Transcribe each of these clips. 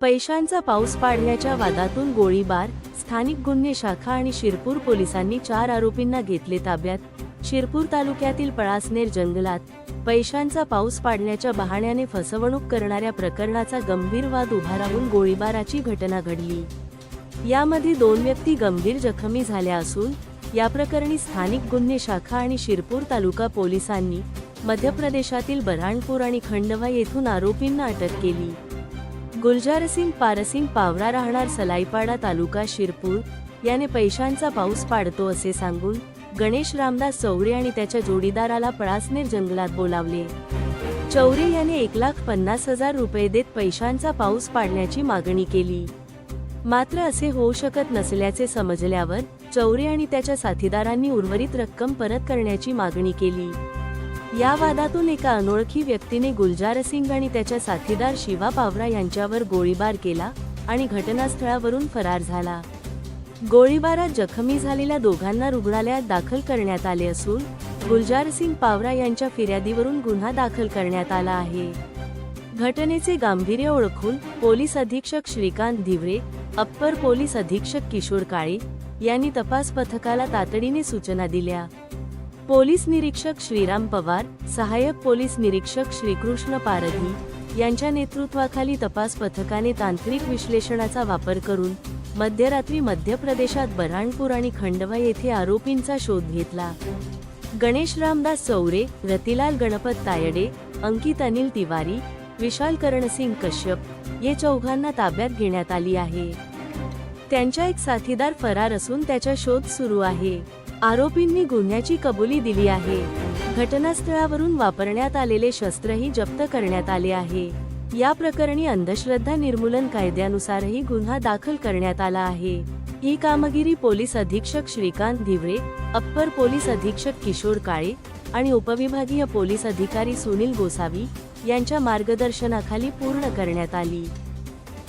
पैशांचा पाऊस पाडण्याच्या वादातून गोळीबार स्थानिक गुन्हे शाखा आणि शिरपूर पोलिसांनी चार आरोपींना घेतले ताब्यात. शिरपूर तालुक्यातील पळासनेर जंगलात पैशांचा पाऊस पाडण्याच्या बहाण्याने फसवणूक करणाऱ्या प्रकरणाचा गंभीर वाद उभा राहून गोळीबाराची घटना घडली. यामध्ये दोन व्यक्ती गंभीर जखमी झाल्या असून या प्रकरणी स्थानिक गुन्हे शाखा आणि शिरपूर तालुका पोलिसांनी मध्य प्रदेशातील बऱ्हाणपूर आणि खंडवा येथून आरोपींना अटक केली. गुलजारसिंग पारसिंग पावरा राहणार सलाईपाडा तालुका शिरपूर. याने पैशांचा पाऊस पाडतो असे सांगून गणेश रामदास चौरे आणि त्याच्या जोडीदाराला पळासनेर जंगलात बोलावले. चौरे याने एक लाख पन्नास हजार रुपये देत पैशांचा पाऊस पाडण्याची मागणी केली. मात्र असे होऊ शकत नसल्याचे समजल्यावर चौरे आणि त्याच्या साथीदारांनी उर्वरित रक्कम परत करण्याची मागणी केली. या वादातून एका अनोळखी व्यक्तीने गुलजार सिंग आणि त्याच्या साथीदार शिवा पावरा यांच्यावर गोळीबार केला आणि घटनास्थळावरून फरार झाला. गोळीबारात जखमी झालेल्या दोघांना रुग्णालयात दाखल करण्यात आले असून गुलजार सिंग पावरा यांच्या फिर्यादीवरून गुन्हा दाखल करण्यात आला आहे. घटनेचे गांभीर्य ओळखून पोलीस अधीक्षक श्रीकांत धिवरे अप्पर पोलीस अधीक्षक किशोर काळे यांनी तपास पथकाला तातडीने सूचना दिल्या. पोलीस निरीक्षक श्रीराम पवार सहाय्यक पोलीस निरीक्षक श्रीकृष्ण पारधी यांच्या नेतृत्वाखाली तपास पथकाने तांत्रिक विश्लेषणाचा वापर करून मध्यरात्री मध्य प्रदेशात बऱ्हाणपूर आणि खंडवा येथे आरोपींचा शोध घेतला. गणेश रामदास चौरे रतिलाल गणपत तायडे अंकित अनिल तिवारी विशाल करणसिंग कश्यप ये चौघांना ताब्यात घेण्यात आली आहे. त्यांच्या एक साथीदार फरार असून त्याचा शोध सुरू आहे. आरोपींनी गुन्ह्याची कबुली दिली आहे. घटनास्थळावरून वापरण्यात आलेले शस्त्रही जप्त करण्यात आले आहे. या प्रकरणी अंधश्रद्धा निर्मूलन कायद्यानुसारही गुन्हा दाखल करण्यात आला आहे. ही कामगिरी पोलीस अधीक्षक श्रीकांत धिवरे अप्पर पोलीस अधीक्षक किशोर काळे आणि उपविभागीय पोलीस अधिकारी सुनील गोसावी यांच्या मार्गदर्शनाखाली पूर्ण करण्यात आली.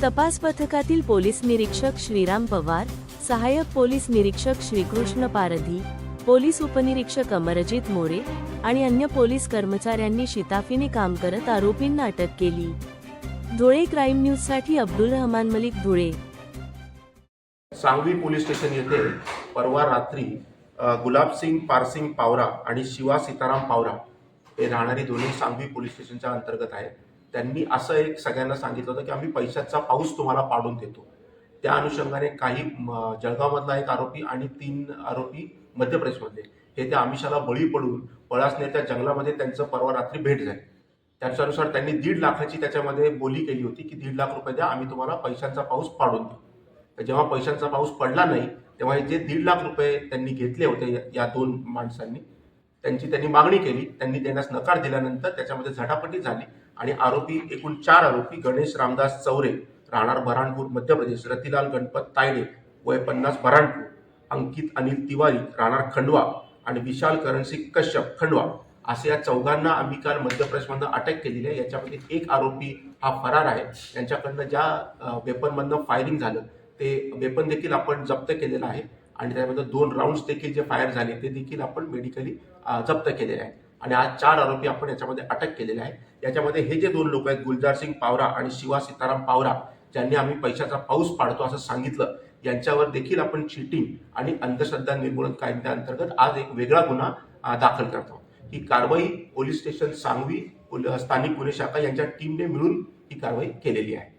तपास पथकातील पोलीस निरीक्षक श्रीराम पवार सहाय्यक पोलीस निरीक्षक श्रीकृष्ण पारधी पोलीस उपनिरीक्षक अमरजित मोरे आणि अन्य पोलीस कर्मचाऱ्यांनी शिताफीने काम करत आरोपींना अटक केली. धुळे क्राईम न्यूजसाठी अब्दुल रहमान मलिक धुळे. सांगवी पोलीस स्टेशन येथे परवा रात्री गुलाबसिंग पारसिंग पावरा आणि शिवा सीताराम पावरा हे राहणारी दोन्ही सांगवी पोलीस स्टेशनच्या अंतर्गत आहेत. त्यांनी असं एक सगळ्यांना सांगितलं होतं की आम्ही पैशाचा पाऊस तुम्हाला पाडून देतो. त्या अनुषंगाने काही जळगावमधला एक आरोपी आणि तीन आरोपी मध्य प्रदेशमधले हे त्या आमिषाला बळी पडून पळासनेरच्या जंगलामध्ये त्यांचं परवा रात्री भेट झाली. त्याच्यानुसार त्यांनी दीड लाखाची त्याच्यामध्ये बोली केली होती की दीड लाख रुपये द्या आम्ही तुम्हाला पैशांचा पाऊस पाडून देऊ. तर जेव्हा पैशांचा पाऊस पडला नाही तेव्हा हे जे दीड लाख रुपये त्यांनी घेतले होते या- या दोन माणसांनी त्यांची त्यांनी मागणी केली त्यांनी देण्यास नकार दिल्यानंतर त्याच्यामध्ये झटापटी झाली आणि आरोपी एकूण चार आरोपी गणेश रामदास चौरे राहणार बऱ्हाणपूर मध्य प्रदेश रतिलाल गणपत तायडे वय पन्नास बऱ्हाणपूर अंकित अनिल तिवारी राहणार खंडवा आणि विशाल करणसिंग कश्यप खंडवा. असे या चौघांना आम्ही काल मध्य प्रदेशमधनं अटक केलेली आहे. याच्यामध्ये एक आरोपी हा फरार आहे. यांच्याकडनं ज्या वेपनमधनं फायरिंग झालं ते वेपन देखील आपण जप्त केलेलं आहे. आणि त्यामध्ये दोन राऊंड्स देखील जे फायर झाले ते देखील आपण मेडिकली जप्त केलेले आहे. आणि आज चार आरोपी आपण याच्यामध्ये अटक केलेले आहे. याच्यामध्ये हे जे दोन लोक आहेत गुलजार सिंग पावरा आणि शिवा सीताराम पावरा ज्यांनी आम्ही पैशाचा पाऊस पाडतो असं सांगितलं यांच्यावर देखील आपण चिटिंग आणि अंधश्रद्धा निर्मूलन कायद्याअंतर्गत आज एक वेगळा गुन्हा दाखल करतो ही कारवाई पोलीस स्टेशन सांगवी स्थानिक गुन्हे शाखा यांच्या टीमने मिळून ही कारवाई केलेली आहे.